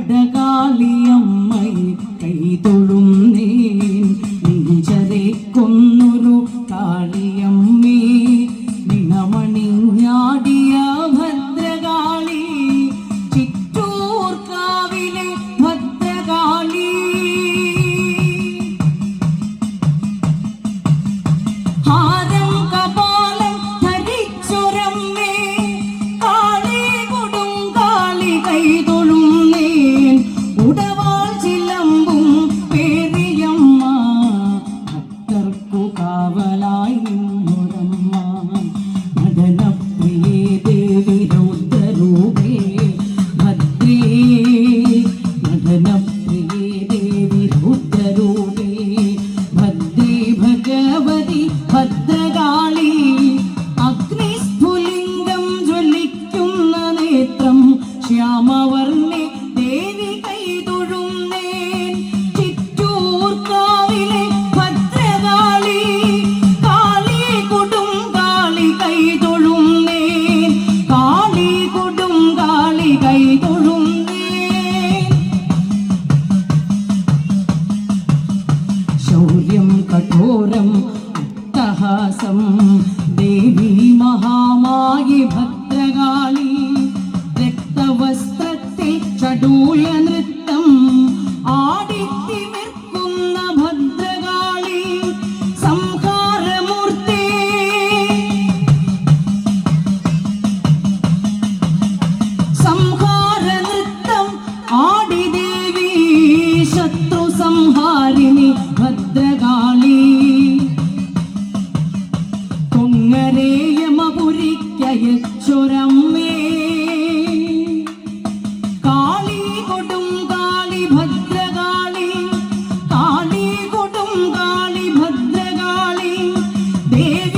കടകാളിയമ്മയെ കൈതൊഴുന്നേ ভাগ্য ജയച്ചൊരമ്മേ കാളി കാളി ഭദ്രകാളി കാളി കാളി ഭദ്രകാളി ദേവി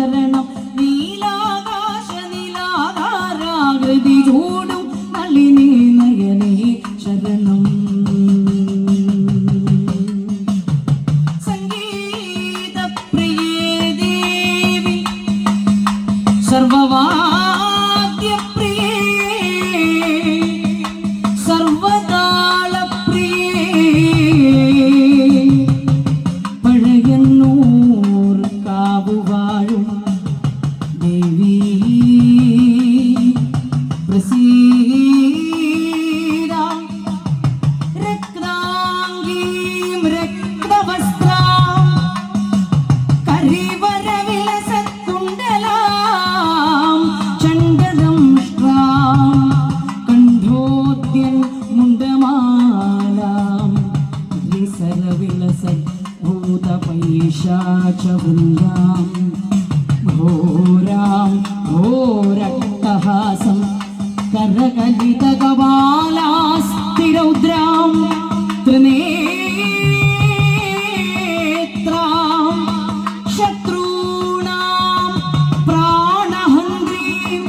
ശരണം. ചകുന്ദാം ഘോരാം ഘോരട്ടഹാസം കരകലിതകപാലാസ്തിരൗദ്രാം. ത്രിനേത്രാം. ശത്രൂണാം പ്രാണഹന്ത്രീം.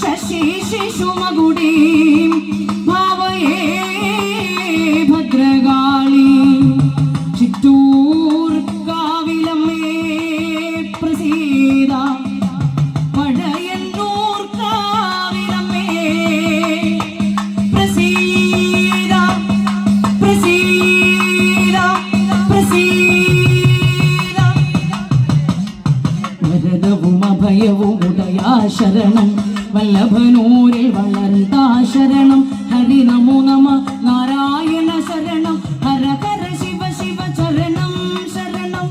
ശശി ശിശുമകുടീം ഭാവയേ ശരണം വല്ലഭനൂരിൽ വളർത്താ ശരണം ഹരി നമോ നമ. നാരായണ ശരണം. ഹര ഹര ശിവ ശിവ ചരണം ശരണം.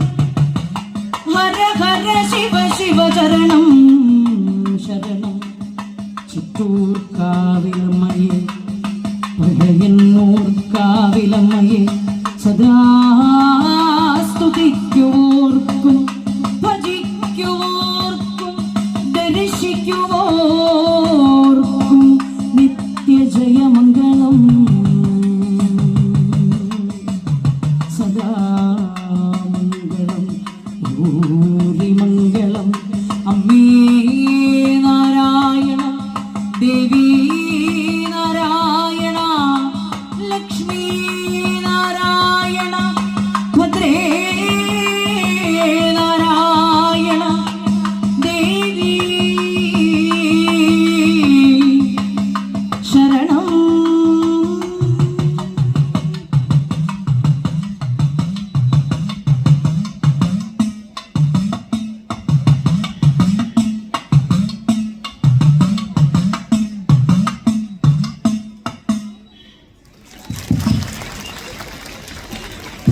ഹര ഹര ശിവ ശിവ ചരണം ശരണം. ചിറ്റൂർ ഭൂരിമംഗളം അമ്മേ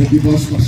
de vosso coração.